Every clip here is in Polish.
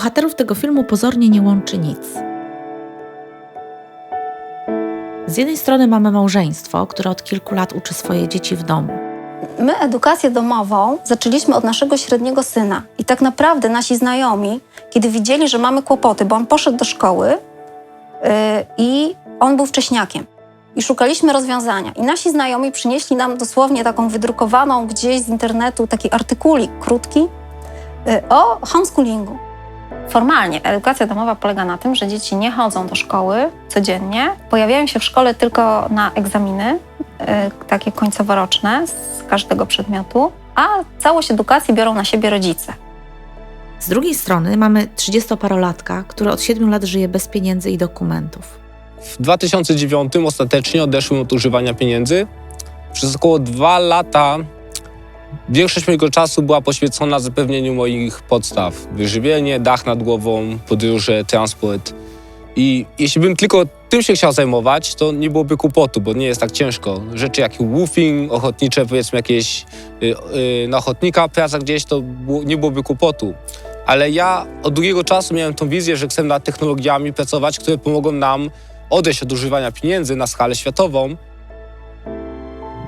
Bohaterów tego filmu pozornie nie łączy nic. Z jednej strony mamy małżeństwo, które od kilku lat uczy swoje dzieci w domu. My edukację domową zaczęliśmy od naszego średniego syna. I tak naprawdę nasi znajomi, kiedy widzieli, że mamy kłopoty, bo on poszedł do szkoły yy, i on był wcześniakiem. I szukaliśmy rozwiązania. I nasi znajomi przynieśli nam dosłownie taką wydrukowaną gdzieś z internetu taki artykulik krótki yy, o homeschoolingu. Formalnie edukacja domowa polega na tym, że dzieci nie chodzą do szkoły codziennie, pojawiają się w szkole tylko na egzaminy, y, takie końcoworoczne z każdego przedmiotu, a całość edukacji biorą na siebie rodzice. Z drugiej strony mamy 30-parolatka, który od 7 lat żyje bez pieniędzy i dokumentów. W 2009 ostatecznie odeszłem od używania pieniędzy. Przez około dwa lata większość mojego czasu była poświęcona zapewnieniu moich podstaw. Wyżywienie, dach nad głową, podróże, transport. I jeśli bym tylko tym się chciał zajmować, to nie byłoby kłopotu, bo nie jest tak ciężko. Rzeczy jak woofing, ochotnicze, powiedzmy jakieś y, y, na ochotnika, praca gdzieś, to było, nie byłoby kłopotu. Ale ja od długiego czasu miałem tą wizję, że chcę nad technologiami pracować, które pomogą nam odejść od używania pieniędzy na skalę światową.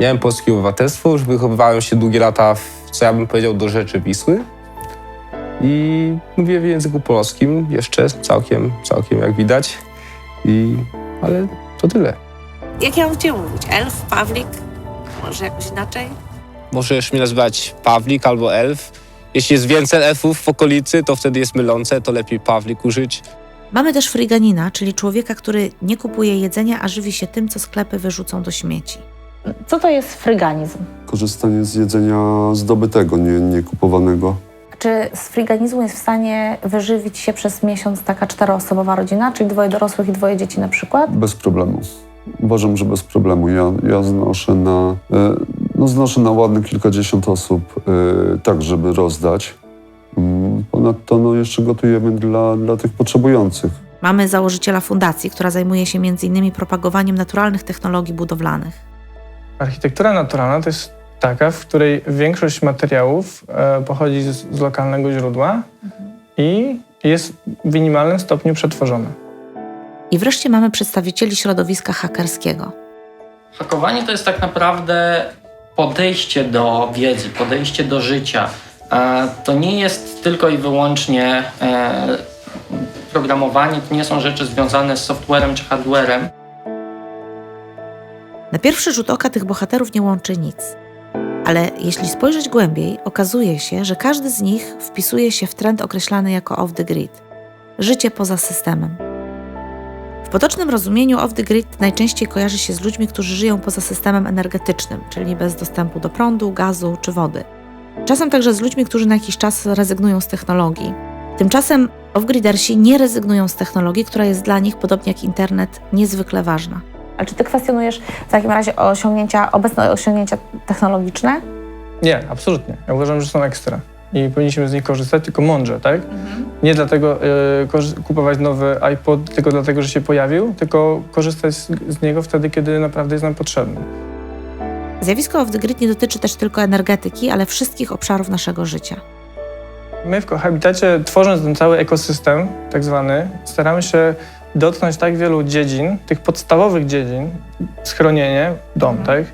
Miałem polskie obywatelstwo, już wychowywałem się długie lata, w, co ja bym powiedział, do rzeczy Wisły. I mówię w języku polskim jeszcze całkiem, całkiem jak widać. I, ale to tyle. Jak ja mam cię mówić? Elf, Pawlik? Może jakoś inaczej? Możesz mnie nazywać Pawlik albo Elf. Jeśli jest więcej elfów w okolicy, to wtedy jest mylące, to lepiej Pawlik użyć. Mamy też friganina, czyli człowieka, który nie kupuje jedzenia, a żywi się tym, co sklepy wyrzucą do śmieci. Co to jest fryganizm? Korzystanie z jedzenia zdobytego, nie, nie kupowanego. Czy z friganizmu jest w stanie wyżywić się przez miesiąc taka czteroosobowa rodzina, czyli dwoje dorosłych i dwoje dzieci na przykład? Bez problemu. Uważam, że bez problemu. Ja, ja znoszę na, e, no znoszę na ładne kilkadziesiąt osób, e, tak żeby rozdać. Mm, Ponadto no, jeszcze gotujemy dla, dla tych potrzebujących. Mamy założyciela fundacji, która zajmuje się m.in. propagowaniem naturalnych technologii budowlanych. Architektura naturalna to jest taka, w której większość materiałów e, pochodzi z, z lokalnego źródła i jest w minimalnym stopniu przetworzona. I wreszcie mamy przedstawicieli środowiska hakerskiego. Hakowanie to jest tak naprawdę podejście do wiedzy, podejście do życia. E, To nie jest tylko i wyłącznie e, programowanie, to nie są rzeczy związane z softwarem czy hardwarem. Na pierwszy rzut oka tych bohaterów nie łączy nic. Ale jeśli spojrzeć głębiej, okazuje się, że każdy z nich wpisuje się w trend określany jako off the grid życie poza systemem. W potocznym rozumieniu off the grid najczęściej kojarzy się z ludźmi, którzy żyją poza systemem energetycznym, czyli bez dostępu do prądu, gazu czy wody. Czasem także z ludźmi, którzy na jakiś czas rezygnują z technologii. Tymczasem off-gridersi nie rezygnują z technologii, która jest dla nich, podobnie jak internet, niezwykle ważna. Ale czy ty kwestionujesz w takim razie osiągnięcia, obecne osiągnięcia technologiczne? Nie, absolutnie. Ja uważam, że są ekstra i powinniśmy z nich korzystać, tylko mądrze, tak? Nie dlatego korzy- kupować nowy iPod tylko dlatego, że się pojawił, tylko korzystać z, z niego wtedy, kiedy naprawdę jest nam potrzebny. Zjawisko off the grid nie dotyczy też tylko energetyki, ale wszystkich obszarów naszego życia. My w Kohabitacie, tworząc ten cały ekosystem, tak zwany, staramy się dotknąć tak wielu dziedzin, tych podstawowych dziedzin, schronienie, dom, tak?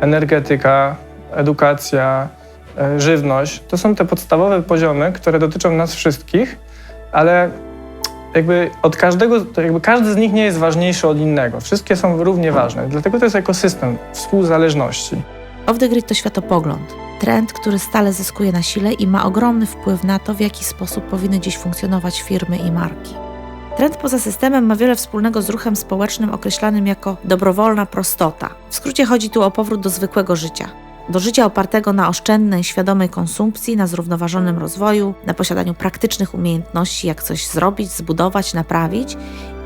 Energetyka, edukacja, e, żywność. To są te podstawowe poziomy, które dotyczą nas wszystkich, ale jakby od każdego, jakby każdy z nich nie jest ważniejszy od innego. Wszystkie są równie ważne. Dlatego to jest ekosystem współzależności. Off the grid to światopogląd, trend, który stale zyskuje na sile i ma ogromny wpływ na to, w jaki sposób powinny dziś funkcjonować firmy i marki. Trend poza systemem ma wiele wspólnego z ruchem społecznym określanym jako dobrowolna prostota. W skrócie chodzi tu o powrót do zwykłego życia. Do życia opartego na oszczędnej, świadomej konsumpcji, na zrównoważonym rozwoju, na posiadaniu praktycznych umiejętności, jak coś zrobić, zbudować, naprawić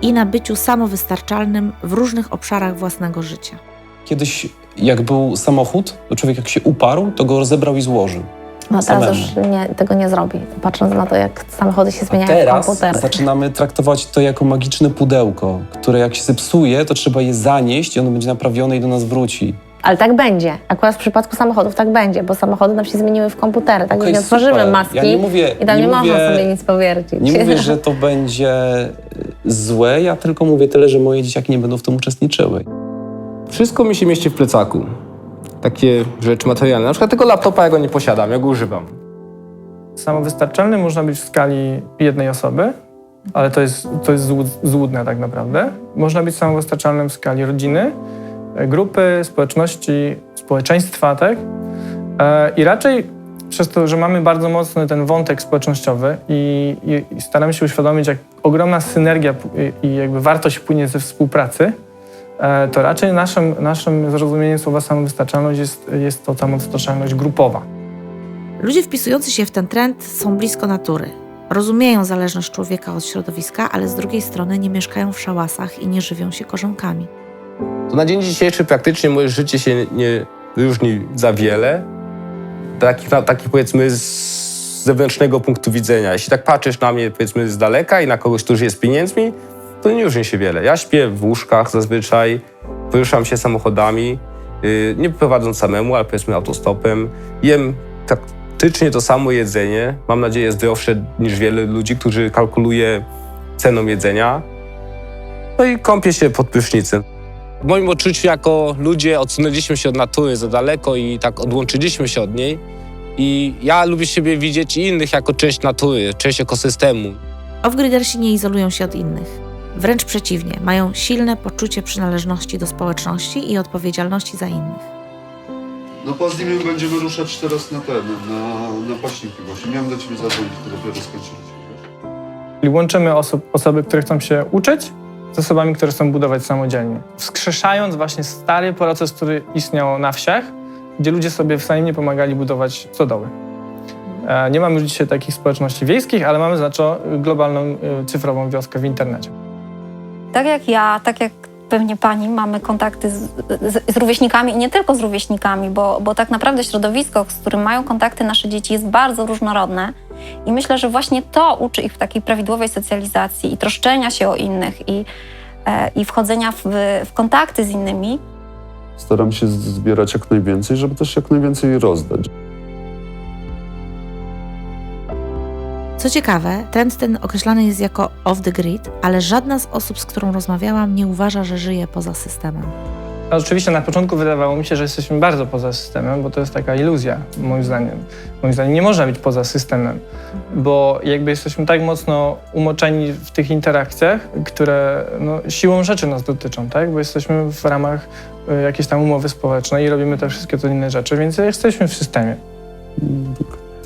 i na byciu samowystarczalnym w różnych obszarach własnego życia. Kiedyś, jak był samochód, to człowiek jak się uparł, to go rozebrał i złożył. No teraz Samemu. już nie, tego nie zrobi, patrząc na to, jak samochody się zmieniają w teraz komputery. zaczynamy traktować to jako magiczne pudełko, które jak się zepsuje, to trzeba je zanieść i ono będzie naprawione i do nas wróci. Ale tak będzie. Akurat w przypadku samochodów tak będzie, bo samochody nam się zmieniły w komputery. Tak Okej, już nie otworzymy super. maski Ja nie mówię- i tam nie, nie można mówię- sobie nic powiercić. Nie mówię, że to będzie złe, ja tylko mówię tyle, że moje dzieciaki nie będą w tym uczestniczyły. Wszystko mi się mieści w plecaku. Takie rzeczy materialne. Na przykład tego laptopa ja go nie posiadam, ja go używam. Samowystarczalny można być w skali jednej osoby, ale to jest, to jest złud- złudne tak naprawdę. Można być samowystarczalnym w skali rodziny, e, grupy, społeczności, społeczeństwa, tak? E, I raczej przez to, że mamy bardzo mocny ten wątek społecznościowy i, i, staramy się uświadomić, jak ogromna synergia i, jakby wartość płynie ze współpracy, to raczej naszym, naszym zrozumieniem słowa samowystarczalność jest, jest to samowystarczalność grupowa. Ludzie wpisujący się w ten trend są blisko natury. Rozumieją zależność człowieka od środowiska, ale z drugiej strony nie mieszkają w szałasach i nie żywią się korzonkami. To na dzień dzisiejszy praktycznie moje życie się nie różni za wiele. Taki, taki powiedzmy z zewnętrznego punktu widzenia. Jeśli tak patrzysz na mnie powiedzmy z daleka i na kogoś, kto żyje z pieniędzmi, to nie różni się wiele. Ja śpię w łóżkach zazwyczaj, poruszam się samochodami, yy, nie prowadząc samemu, ale powiedzmy autostopem. Jem praktycznie to samo jedzenie. Mam nadzieję zdrowsze niż wiele ludzi, którzy kalkuluje ceną jedzenia. No i kąpię się pod prysznicem. W moim odczuciu jako ludzie odsunęliśmy się od natury za daleko i tak odłączyliśmy się od niej. I ja lubię siebie widzieć i innych jako część natury, część ekosystemu. Off-gridersi nie izolują się od innych. Wręcz przeciwnie, mają silne poczucie przynależności do społeczności i odpowiedzialności za innych. No po z nimi będziemy ruszać teraz na ten, na, na paśniki właśnie. Miałem do ciebie zadzwonić, to dopiero skończyliśmy. Czyli łączymy osób, osoby, które chcą się uczyć z osobami, które chcą budować samodzielnie. Wskrzeszając właśnie stary proces, który istniał na wsiach, gdzie ludzie sobie wzajemnie pomagali budować stodoły. E, Nie mamy już dzisiaj takich społeczności wiejskich, ale mamy znaczą globalną e, cyfrową wioskę w internecie. Tak jak ja, tak jak pewnie pani, mamy kontakty z, z, z rówieśnikami i nie tylko z rówieśnikami, bo, bo tak naprawdę środowisko, z którym mają kontakty nasze dzieci, jest bardzo różnorodne. I myślę, że właśnie to uczy ich w takiej prawidłowej socjalizacji i troszczenia się o innych i, e, i wchodzenia w, w kontakty z innymi. Staram się zbierać jak najwięcej, żeby też jak najwięcej rozdać. Co ciekawe, trend ten określany jest jako off the grid, ale żadna z osób, z którą rozmawiałam, nie uważa, że żyje poza systemem. A rzeczywiście na początku wydawało mi się, że jesteśmy bardzo poza systemem, bo to jest taka iluzja, moim zdaniem. Moim zdaniem nie można być poza systemem, bo jakby jesteśmy tak mocno umoczeni w tych interakcjach, które no, siłą rzeczy nas dotyczą, tak? Bo jesteśmy w ramach y, jakiejś tam umowy społecznej i robimy te wszystkie te inne rzeczy, więc jesteśmy w systemie.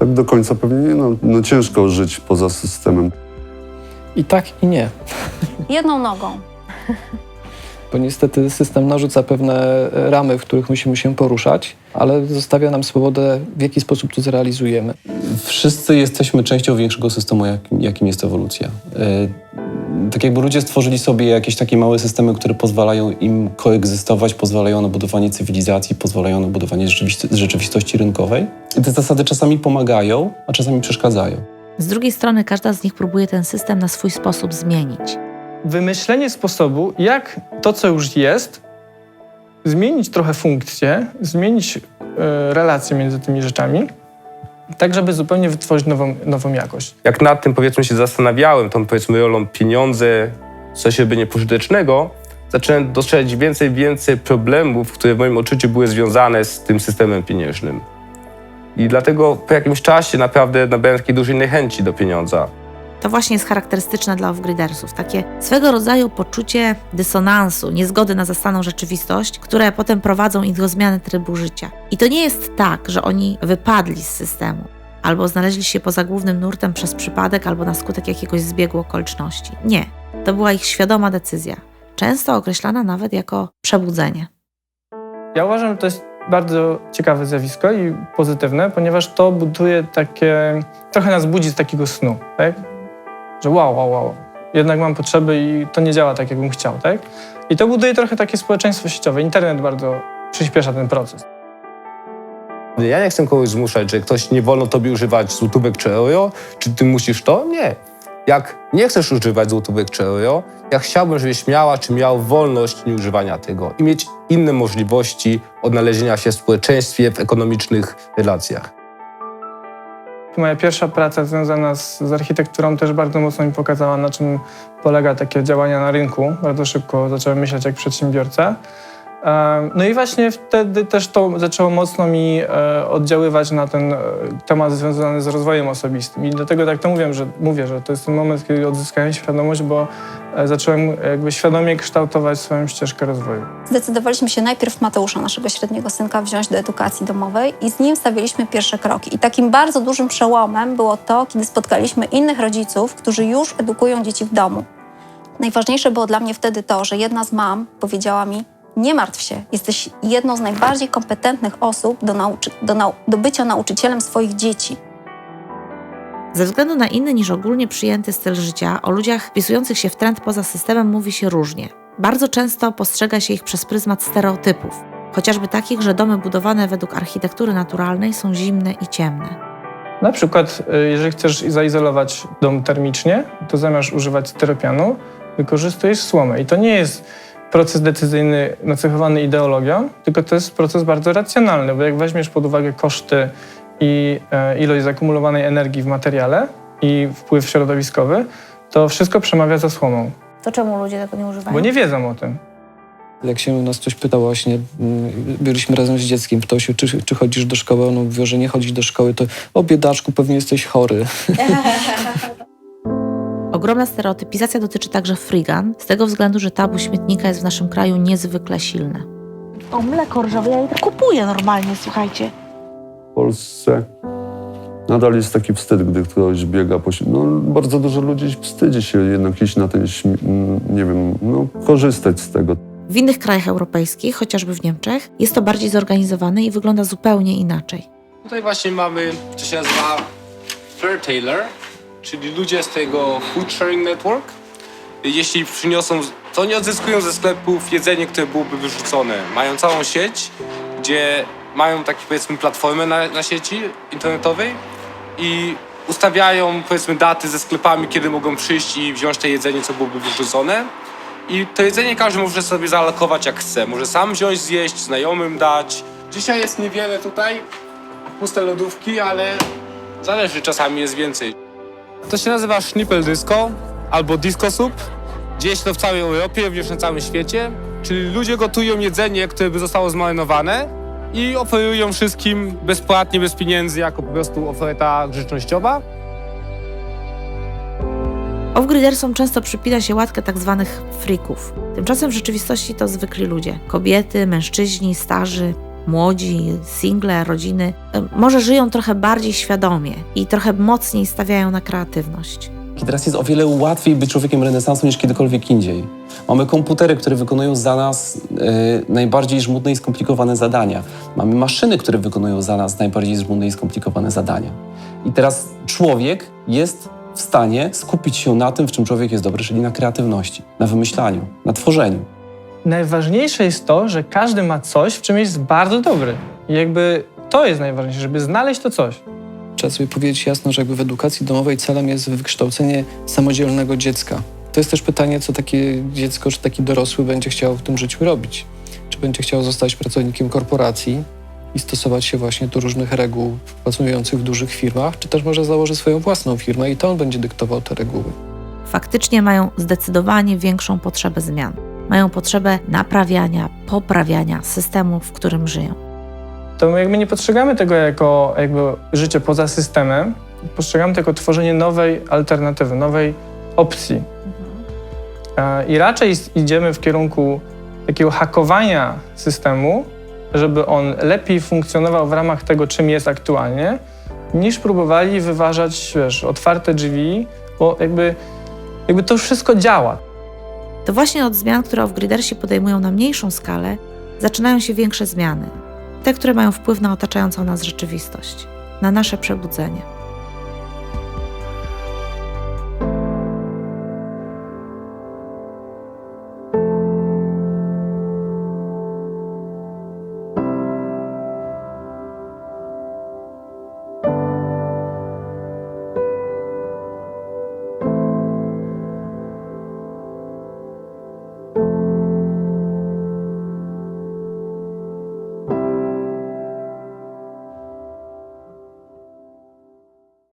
Tak do końca pewnie nie, no, no ciężko żyć poza systemem. I tak, i nie. Jedną nogą. Bo niestety system narzuca pewne ramy, w których musimy się poruszać, ale zostawia nam swobodę, w jaki sposób to zrealizujemy. Wszyscy jesteśmy częścią większego systemu, jakim, jakim jest ewolucja. E, tak jakby ludzie stworzyli sobie jakieś takie małe systemy, które pozwalają im koegzystować, pozwalają na budowanie cywilizacji, pozwalają na budowanie rzeczywisto- rzeczywistości rynkowej. I te zasady czasami pomagają, a czasami przeszkadzają. Z drugiej strony, każda z nich próbuje ten system na swój sposób zmienić. Wymyślenie sposobu, jak to, co już jest, zmienić trochę funkcję, zmienić y, relacje między tymi rzeczami, tak żeby zupełnie wytworzyć nową, nową jakość. Jak nad tym powiedzmy się zastanawiałem, tą powiedzmy rolą pieniądze, coś by niepożytecznego, zacząłem dostrzegać więcej więcej problemów, które w moim odczuciu były związane z tym systemem pieniężnym. I dlatego po jakimś czasie naprawdę nabrałem takiej dużej niechęci do pieniądza. To właśnie jest charakterystyczne dla off-gridersów. Takie swego rodzaju poczucie dysonansu, niezgody na zastaną rzeczywistość, które potem prowadzą ich do zmiany trybu życia. I to nie jest tak, że oni wypadli z systemu, albo znaleźli się poza głównym nurtem przez przypadek, albo na skutek jakiegoś zbiegu okoliczności. Nie. To była ich świadoma decyzja, często określana nawet jako przebudzenie. Ja uważam, że to jest bardzo ciekawe zjawisko i pozytywne, ponieważ to buduje takie, trochę nas budzi z takiego snu, tak? Że wow, wow, wow, jednak mam potrzeby i to nie działa tak, jakbym chciał, tak? I to buduje trochę takie społeczeństwo sieciowe. Internet bardzo przyspiesza ten proces. Ja nie chcę kogoś zmuszać, że ktoś nie wolno tobie używać złotówek czy euro, czy ty musisz to? Nie. jak nie chcesz używać złotówek czy euro, ja chciałbym, żebyś miała czy miał wolność nieużywania tego i mieć inne możliwości odnalezienia się w społeczeństwie, w ekonomicznych relacjach. Moja pierwsza praca związana z, z architekturą też bardzo mocno mi pokazała, na czym polega takie działania na rynku. Bardzo szybko zacząłem myśleć jak przedsiębiorca. No i właśnie wtedy też to zaczęło mocno mi e, oddziaływać na ten e, temat związany z rozwojem osobistym. I dlatego tak to mówię, że, mówię, że to jest ten moment, kiedy odzyskałem świadomość, bo zacząłem jakby świadomie kształtować swoją ścieżkę rozwoju. Zdecydowaliśmy się najpierw Mateusza, naszego średniego synka, wziąć do edukacji domowej i z nim stawialiśmy pierwsze kroki. I takim bardzo dużym przełomem było to, kiedy spotkaliśmy innych rodziców, którzy już edukują dzieci w domu. Najważniejsze było dla mnie wtedy to, że jedna z mam powiedziała mi: Nie martw się, jesteś jedną z najbardziej kompetentnych osób do, nauczy- do, nau- do bycia nauczycielem swoich dzieci. Ze względu na inny niż ogólnie przyjęty styl życia, o ludziach wpisujących się w trend poza systemem mówi się różnie. Bardzo często postrzega się ich przez pryzmat stereotypów, chociażby takich, że domy budowane według architektury naturalnej są zimne i ciemne. Na przykład, y, jeżeli chcesz zaizolować dom termicznie, to zamiast używać styropianu, wykorzystujesz słomę. I to nie jest proces decyzyjny nacechowany ideologią, tylko to jest proces bardzo racjonalny, bo jak weźmiesz pod uwagę koszty i e, ilość zakumulowanej energii w materiale i wpływ środowiskowy, to wszystko przemawia za słomą, To czemu ludzie tego nie używają? bo nie wiedzą o tym. Jak się nas ktoś pytał właśnie, mm, byliśmy razem z dzieckiem, pytał się, czy, czy chodzisz do szkoły, on mówił, że nie chodzić do szkoły, to o biedaczku, pewnie jesteś chory. Ogromna stereotypizacja dotyczy także frigan, z tego względu, że tabu śmietnika jest w naszym kraju niezwykle silne. O, mleko rżawe, ja je kupuję normalnie, słuchajcie. W Polsce nadal jest taki wstyd, gdy ktoś biega po... No, bardzo dużo ludzi wstydzi się jednak iść na ten, nie wiem, no, korzystać z tego. W innych krajach europejskich, chociażby w Niemczech, jest to bardziej zorganizowane i wygląda zupełnie inaczej. Tutaj właśnie mamy, co się nazywa Fair Tailor, czyli ludzie z tego Food Sharing Network. Jeśli przyniosą, to nie odzyskują ze sklepów jedzenie, które byłoby wyrzucone. Mają całą sieć, gdzie mają takie powiedzmy platformę na, na sieci internetowej i ustawiają powiedzmy daty ze sklepami, kiedy mogą przyjść i wziąć te jedzenie, co byłoby wyrzucone. I to jedzenie każdy może sobie zaalokować jak chce. Może sam wziąć, zjeść, znajomym dać. Dzisiaj jest niewiele tutaj, puste lodówki, ale zależy, czasami jest więcej. To się nazywa Schnippel Disco albo Disco Soup. Dzieje się to w całej Europie, również na całym świecie. Czyli ludzie gotują jedzenie, które by zostało zmarynowane i oferują wszystkim bezpłatnie, bez pieniędzy, jako po prostu oferta grzecznościowa. Off-gridersom często przypina się łatkę tak zwanych freaków. Tymczasem w rzeczywistości to zwykli ludzie. Kobiety, mężczyźni, starzy, młodzi, single, rodziny. e, Może żyją trochę bardziej świadomie i trochę mocniej stawiają na kreatywność. I teraz jest o wiele łatwiej być człowiekiem renesansu niż kiedykolwiek indziej. Mamy komputery, które wykonują za nas e, najbardziej żmudne i skomplikowane zadania. Mamy maszyny, które wykonują za nas najbardziej żmudne i skomplikowane zadania. I teraz człowiek jest w stanie skupić się na tym, w czym człowiek jest dobry, czyli na kreatywności, na wymyślaniu, na tworzeniu. Najważniejsze jest to, że każdy ma coś, w czym jest bardzo dobry. I jakby to jest najważniejsze, żeby znaleźć to coś. Trzeba sobie powiedzieć jasno, że jakby w edukacji domowej celem jest wykształcenie samodzielnego dziecka. To jest też pytanie, co takie dziecko, czy taki dorosły będzie chciał w tym życiu robić. Czy będzie chciał zostać pracownikiem korporacji i stosować się właśnie do różnych reguł pracujących w dużych firmach, czy też może założy swoją własną firmę i to on będzie dyktował te reguły. Faktycznie mają zdecydowanie większą potrzebę zmian. Mają potrzebę naprawiania, poprawiania systemu, w którym żyją. To my jakby nie postrzegamy tego jako jakby życie poza systemem, postrzegamy to jako tworzenie nowej alternatywy, nowej opcji. E, I raczej idziemy w kierunku takiego hakowania systemu, żeby on lepiej funkcjonował w ramach tego, czym jest aktualnie, niż próbowali wyważać, wiesz, otwarte drzwi, bo jakby, jakby to wszystko działa. To właśnie od zmian, które off-gridersi podejmują na mniejszą skalę, zaczynają się większe zmiany. Te, które mają wpływ na otaczającą nas rzeczywistość, na nasze przebudzenie.